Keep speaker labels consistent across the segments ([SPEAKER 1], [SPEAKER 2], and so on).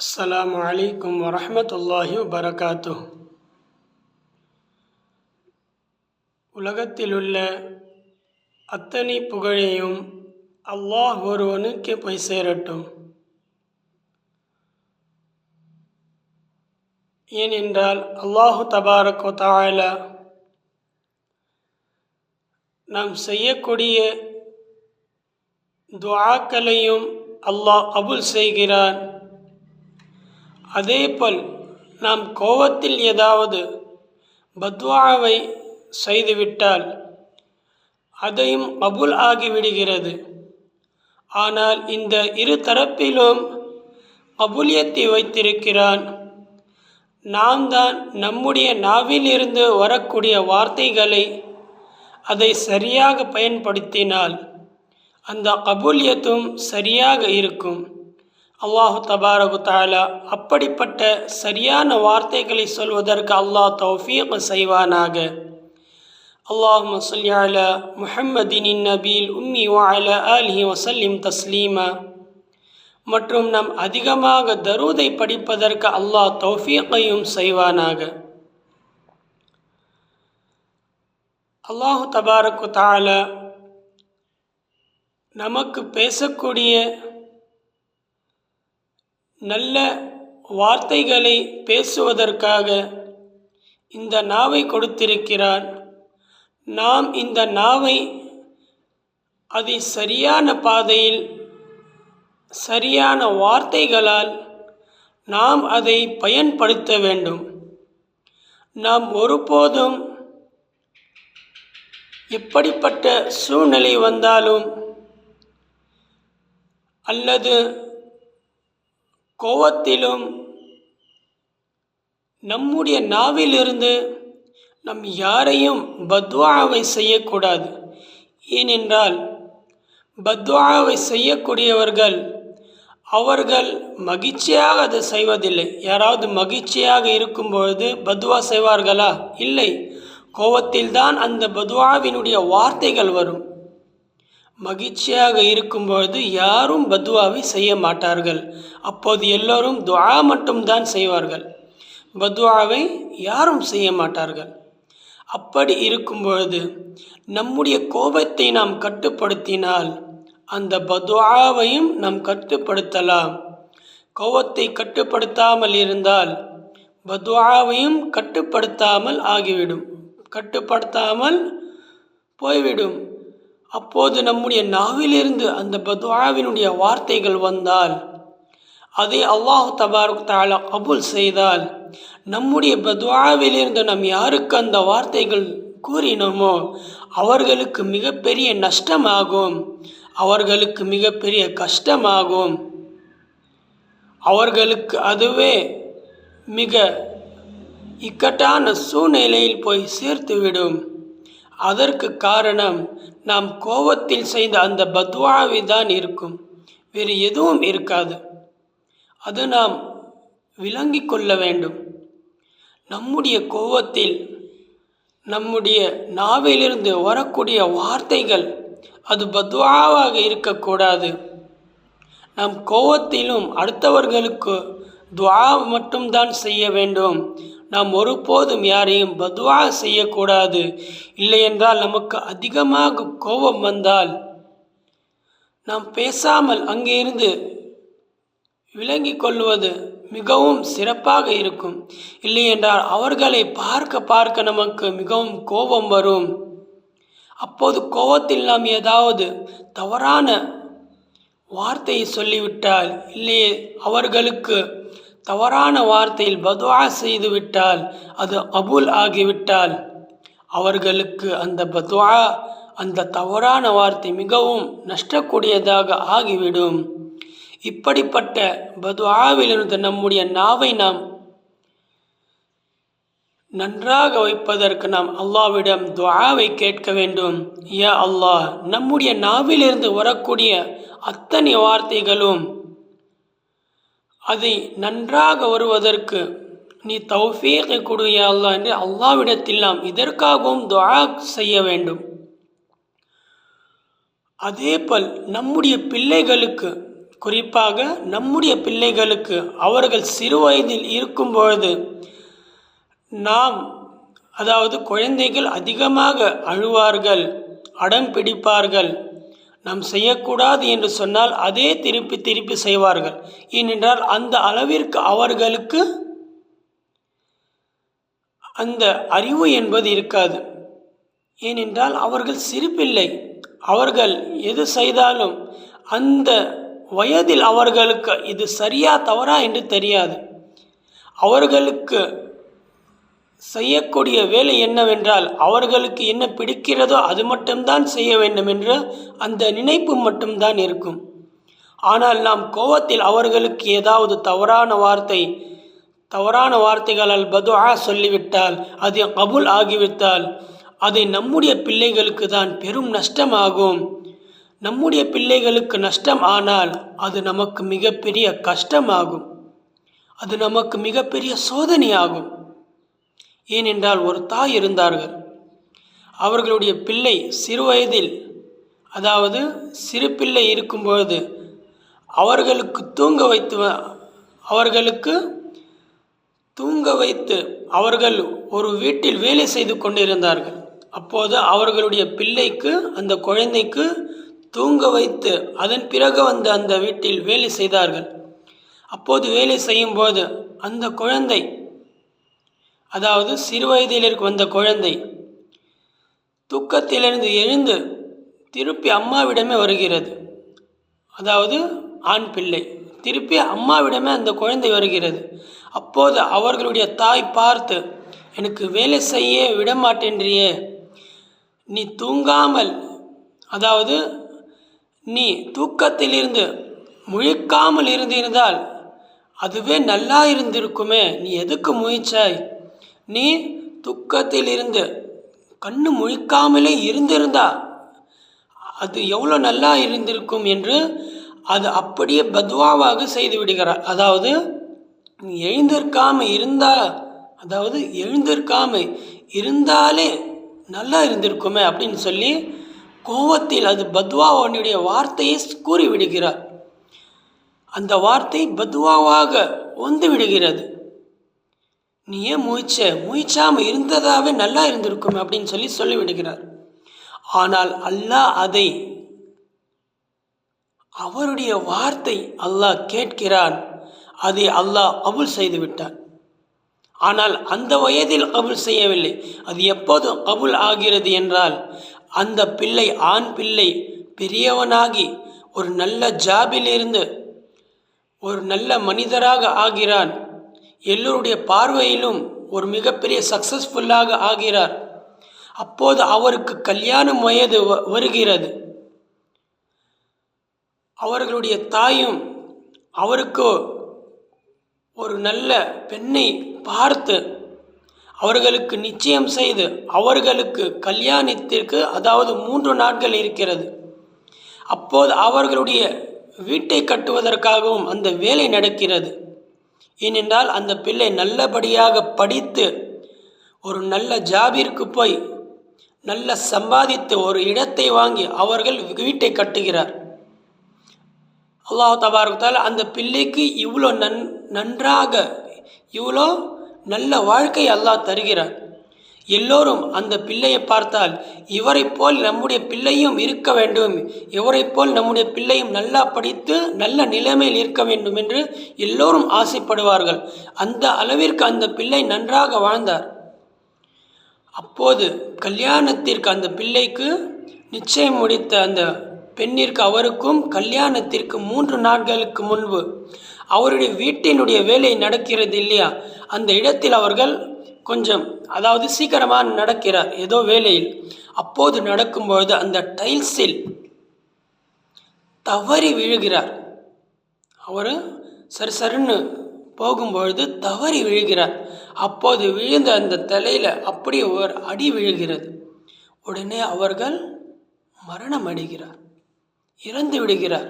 [SPEAKER 1] அஸ்லாம் வலைக்கம் வரமத்துல்லாஹி வரகாத்து உலகத்திலுள்ள அத்தனை புகழையும் அல்லாஹ் ஒருவனுக்கு போய் சேரட்டும். ஏனென்றால் அல்லாஹு தபாரக்கோ தாயலா நாம் செய்யக்கூடிய துவாக்களையும் அல்லாஹ் அபுல் செய்கிறான். அதேபோல் நாம் கோபத்தில் ஏதாவது பத்வாவை செய்துவிட்டால் அதையும் அபுல் ஆகிவிடுகிறது. ஆனால் இந்த இரு தரப்பிலும் அபுலியத்தை வைத்திருக்கிறான். நாம் தான் நம்முடைய நாவிலிருந்து வரக்கூடிய வார்த்தைகளை அதை சரியாக பயன்படுத்தினால் அந்த கபூலியத்தும் சரியாக இருக்கும். அல்லாஹு தபாரகு தாலா அப்படிப்பட்ட சரியான வார்த்தைகளை சொல்வதற்கு அல்லாஹ் தௌஃபீக் செய்வானாக. அல்லாஹ் மசல்யால முஹம்மதினின் நபீல் உம்மி வால அலி வசல்லிம் தஸ்லீமா. மற்றும் நம் அதிகமாக தருதை படிப்பதற்கு அல்லாஹ் தௌஃபீக்கையும் செய்வானாக. அல்லாஹு தபாரக்கு தாழ நமக்கு பேசக்கூடிய நல்ல வார்த்தைகளை பேசுவதற்காக இந்த நாவை கொடுத்திருக்கிறார். நாம் இந்த நாவை அதை சரியான பாதையில் சரியான வார்த்தைகளால் நாம் அதை பயன்படுத்த வேண்டும். நாம் ஒருபோதும் எப்படிப்பட்ட சூழ்நிலை வந்தாலும் அல்லது கோவத்திலும் நம்முடைய நாவிலிருந்து நம் யாரையும் பத்வாவை செய்யக்கூடாது. ஏனென்றால் பத்வாவை செய்யக்கூடியவர்கள் அவர்கள் மகிழ்ச்சியாக அதை செய்வதில்லை. யாராவது மகிழ்ச்சியாக இருக்கும் பொழுது பத்வா செய்வார்களா? இல்லை. கோவத்தில்தான் அந்த பத்வாவினுடைய வார்த்தைகள் வரும். மகிழ்ச்சியாக இருக்கும்பொழுது யாரும் பத்வாவை செய்ய மாட்டார்கள். அப்போது எல்லோரும் துவா மட்டும்தான் செய்வார்கள். பத்வாவை யாரும் செய்ய மாட்டார்கள். அப்படி இருக்கும் பொழுது நம்முடைய கோபத்தை நாம் கட்டுப்படுத்தினால் அந்த பத்வாவையும் நாம் கட்டுப்படுத்தலாம். கோபத்தை கட்டுப்படுத்தாமல் இருந்தால் பத்வாவையும் கட்டுப்படுத்தாமல் ஆகிவிடும். கட்டுப்படுத்தாமல் போய்விடும். அப்போது நம்முடைய நாவிலிருந்து அந்த பத்வாவினுடைய வார்த்தைகள் வந்தால் அதை அல்லாஹு தபாருக் தாலா கபுல் செய்தால் நம்முடைய பத்வாவிலிருந்து நம் யாருக்கு அந்த வார்த்தைகள் கூறினோமோ அவர்களுக்கு மிகப்பெரிய நஷ்டமாகும். அவர்களுக்கு மிகப்பெரிய கஷ்டமாகும். அவர்களுக்கு அதுவே மிக இக்கட்டான சூழ்நிலையில் போய் சேர்த்துவிடும். அதற்கு காரணம் நாம் கோபத்தில் செய்த அந்த பத்வாவி தான் இருக்கும். வேறு எதுவும் இருக்காது. அது நாம் விளங்கி கொள்ள வேண்டும். நம்முடைய கோபத்தில் நம்முடைய நாவிலிருந்து வரக்கூடிய வார்த்தைகள் அது பத்வாவாக இருக்கக்கூடாது. நம் கோபத்திலும் அடுத்தவர்களுக்கு துவா மட்டும்தான் செய்ய வேண்டும். நாம் ஒருபோதும் யாரையும் பத்வா செய்யக்கூடாது. இல்லையென்றால் நமக்கு அதிகமாக கோபம் வந்தால் நாம் பேசாமல் அங்கே இருந்து விளங்கி கொள்வது மிகவும் சிறப்பாக இருக்கும். இல்லையென்றால் அவர்களை பார்க்க பார்க்க நமக்கு மிகவும் கோபம் வரும். அப்போது கோபத்தில் நாம் ஏதாவது தவறான வார்த்தையை சொல்லிவிட்டால் இல்லையே அவர்களுக்கு தவறான வார்த்தையில் பதுவா செய்துவிட்டால் அது அபுல் ஆகிவிட்டால் அவர்களுக்கு அந்த பதுவா அந்த தவறான வார்த்தை மிகவும் நஷ்டக்கூடியதாக ஆகிவிடும். இப்படிப்பட்ட பதுவாவிலிருந்து நம்முடைய நாவை நாம் நன்றாக வைப்பதற்கு நாம் அல்லாவிடம் துவாவை கேட்க வேண்டும். யா அல்லாஹ் நம்முடைய நாவிலிருந்து வரக்கூடிய அத்தனை வார்த்தைகளும் அதை நன்றாக வருவதற்கு நீ தௌஃபீகை கொடு அல்லா என்று அல்லாவிடத்தில் நாம் இதற்காகவும் துவா செய்ய வேண்டும். அதேபோல் நம்முடைய பிள்ளைகளுக்கு குறிப்பாக நம்முடைய பிள்ளைகளுக்கு அவர்கள் சிறு வயதில் இருக்கும் பொழுது நாம் அதாவது குழந்தைகள் அதிகமாக அழுவார்கள் அடம் பிடிப்பார்கள் நாம் செய்யக்கூடாது என்று சொன்னால் அதே திருப்பி திருப்பி செய்வார்கள். ஏனென்றால் அந்த அளவிற்கு அவர்களுக்கு அந்த அறிவு என்பது இருக்காது. ஏனென்றால் அவர்கள் சிரிப்பில்லை. அவர்கள் எது செய்தாலும் அந்த வயதில் அவர்களுக்கு இது சரியா தவறா என்று தெரியாது. அவர்களுக்கு செய்யக்கூடிய வேலை என்னவென்றால் அவர்களுக்கு என்ன பிடிக்கிறதோ அது மட்டும்தான் செய்ய வேண்டும் என்ற அந்த நினைப்பு மட்டும்தான் இருக்கும். ஆனால் நாம் கோவத்தில் அவர்களுக்கு ஏதாவது தவறான வார்த்தை தவறான வார்த்தைகளால் பதுஆ சொல்லிவிட்டால் அது கபுல் ஆகிவிட்டால் அதை நம்முடைய பிள்ளைகளுக்கு தான் பெரும் நஷ்டமாகும். நம்முடைய பிள்ளைகளுக்கு நஷ்டம் ஆனால் அது நமக்கு மிகப்பெரிய கஷ்டமாகும். அது நமக்கு மிகப்பெரிய சோதனையாகும். ஏனென்றால் ஒரு தாய் இருந்தார்கள். அவர்களுடைய பிள்ளை சிறுவயதில் அதாவது சிறு பிள்ளை இருக்கும்பொழுது அவர்களுக்கு தூங்க வைத்து வ- அவர்களுக்கு தூங்க வைத்து அவர்கள் ஒரு வீட்டில் வேலை செய்து கொண்டிருந்தார்கள். அப்போது அவர்களுடைய பிள்ளைக்கு அந்த குழந்தைக்கு தூங்க வைத்து அதன் பிறகு வந்து அந்த வீட்டில் வேலை செய்தார்கள். அப்போது வேலை செய்யும்போது அந்த குழந்தை அதாவது சிறு வயதில் வந்த குழந்தை. தூக்கத்திலிருந்து எழுந்து திருப்பி அம்மாவிடமே வருகிறது. அதாவது ஆண் பிள்ளை. திருப்பி அம்மாவிடமே அந்த குழந்தை வருகிறது. அப்போது அவர்களுடைய தாய் பார்த்து எனக்கு வேலை செய்ய விட மாட்டேன்றியே நீ தூங்காமல் அதாவது நீ தூக்கத்திலிருந்து முழிக்காமல் இருந்திருந்தால் அதுவே நல்லா இருந்திருக்குமே. நீ எதுக்கு முயற்சாய் நீ துக்கத்திலிருந்து கண்ணு முழிக்காமலே இருந்திருந்தா அது எவ்வளோ நல்லா இருந்திருக்கும் என்று அது அப்படியே பத்வாவாக செய்து விடுகிறார். அதாவது நீ எழுந்திருக்காம இருந்தா அதாவது எழுந்திருக்காம இருந்தாலே நல்லா இருந்திருக்குமே அப்படின்னு சொல்லி கோவத்தில் அது பத்வாவனுடைய வார்த்தையை கூறி விடுகிறார் அந்த வார்த்தை பத்வாவாக வந்து விடுகிறது. நீ ஏன் முயற்ச முயற்சாம இருந்ததாவே நல்லா இருந்திருக்கும் அப்படின்னு சொல்லி சொல்லிவிடுகிறார். ஆனால் அல்லாஹ் அதை அவருடைய வார்த்தை அல்லாஹ் கேட்கிறான். அதை அல்லாஹ் அபுல் செய்து விட்டான். ஆனால் அந்த வயதில் அபுல் செய்யவில்லை. அது எப்போது அபுல் ஆகிறது என்றால் அந்த பிள்ளை ஆண் பிள்ளை பெரியவனாகி ஒரு நல்ல ஜாபில் இருந்து ஒரு நல்ல மனிதராக ஆகிறான். எல்லோருடைய பார்வையிலும் ஒரு மிகப்பெரிய சக்சஸ்ஃபுல்லாக ஆகிறார். அப்போது அவருக்கு கல்யாணம் வயது வ- வருகிறது. அவர்களுடைய தாயும் அவருக்கு ஒரு நல்ல பெண்ணை பார்த்து அவர்களுக்கு நிச்சயம் செய்து அவர்களுக்கு கல்யாணத்திற்கு அதாவது மூன்று நாட்கள் இருக்கிறது. அப்போது அவர்களுடைய வீட்டை கட்டுவதற்காகவும் அந்த வேலை நடக்கிறது. ஏனென்றால் அந்த பிள்ளை நல்லபடியாக படித்து ஒரு நல்ல ஜாபிற்கு போய் நல்ல சம்பாதித்து ஒரு இடத்தை வாங்கி அவர்கள் வீட்டை கட்டுகிறார். அல்லாஹ் தபாரத்தால் அந்த பிள்ளைக்கு இவ்வளோ நன் நன்றாக இவ்வளோ நல்ல வாழ்க்கை அல்லாஹ் தருகிறார். எல்லோரும் அந்த பிள்ளையை பார்த்தால் இவரைப் போல் நம்முடைய பிள்ளையும் இருக்க வேண்டும். இவரைப் போல் நம்முடைய பிள்ளையும் நல்லா படித்து நல்ல நிலைமையில் இருக்க வேண்டும் என்று எல்லோரும் ஆசைப்படுவார்கள். அந்த அளவிற்கு அந்த பிள்ளை நன்றாக வாழ்ந்தார். அப்போது கல்யாணத்திற்கு அந்த பிள்ளைக்கு நிச்சயம் முடித்த அந்த பெண்ணிற்கு அவருக்கும் கல்யாணத்திற்கு மூன்று நாட்களுக்கு முன்பு அவருடைய வீட்டினுடைய வேலை நடக்கிறது இல்லையா? அந்த இடத்தில் அவர்கள் கொஞ்சம் அதாவது சீக்கிரமாக நடக்கிறார் ஏதோ வேலையில். அப்போது நடக்கும்பொழுது அந்த டைல்ஸில் தவறி விழுகிறார். அவர் சரி சருன்னு போகும்பொழுது தவறி விழுகிறார். அப்போது விழுந்த அந்த தலையில் அப்படி ஒரு அடி விழுகிறது. உடனே அவர்கள் மரணம் அடைகிறார் இறந்து விடுகிறார்.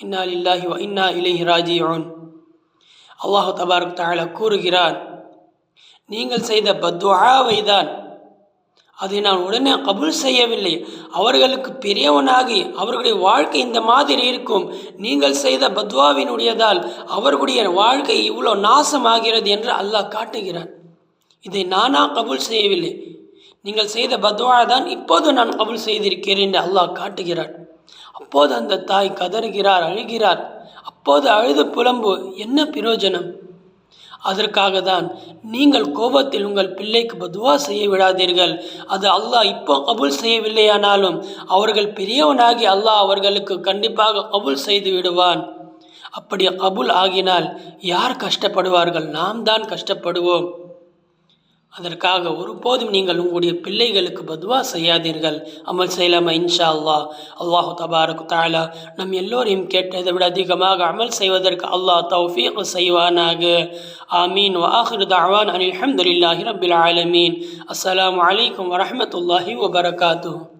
[SPEAKER 1] இன்னா இல்லாஹி இன்னா இலைஹி ராஜியோன் அல்லாஹு தபாரக் தாழ கூறுகிறான் நீங்கள் செய்த பத்வாவை தான். அதை நான் உடனே கபூல் செய்யவில்லை. அவர்களுக்கு பெரியவனாகி அவர்களுடைய வாழ்க்கை இந்த மாதிரி இருக்கும். நீங்கள் செய்த பத்வாவினுடையதால் அவர்களுடைய வாழ்க்கை இவ்வளோ நாசமாகிறது என்று அல்லாஹ் காட்டுகிறான். இதை நானா கபுல் செய்யவில்லை. நீங்கள் செய்த பத்வா தான் இப்போது நான் கபுல் செய்திருக்கிறேன் என்று அல்லாஹ் காட்டுகிறான். அப்போது அந்த தாய் கதறுகிறார் அழுகிறார். அப்போது அழுது புலம்பு என்ன பிரயோஜனம்? அதற்காக தான் நீங்கள் கோபத்தில் உங்கள் பிள்ளைக்கு பதுவா செய்ய விடாதீர்கள். அது அல்லாஹ் இப்போ கபுல் செய்யவில்லையானாலும் அவர்கள் பெரியவனாகி அல்லாஹ் அவர்களுக்கு கண்டிப்பாக கபுல் செய்து விடுவான். அப்படி கபுல் ஆகினால் யார் கஷ்டப்படுவார்கள்? நாம் தான் கஷ்டப்படுவோம். அதற்காக ஒருபோதும் நீங்கள் உங்களுடைய பிள்ளைகளுக்கு பதுவா செய்யாதீர்கள். அமல் செய்யலாமா இன்ஷா அல்லாஹ் அல்லாஹு தபாரக் தாலா நம் எல்லோரையும் கேட்டதை விட அதிகமாக அமல் செய்வதற்கு அல்லாஹ் தௌஃபீக் செய்வானாக. ஆமீன். வாஹிர் தாவான் அனில் அஹமதுல்லாஹி ரபில் ஆலமீன். அஸ்லாம் வலைக்கம் வரஹமத்துல்லாஹி வபரகாத்து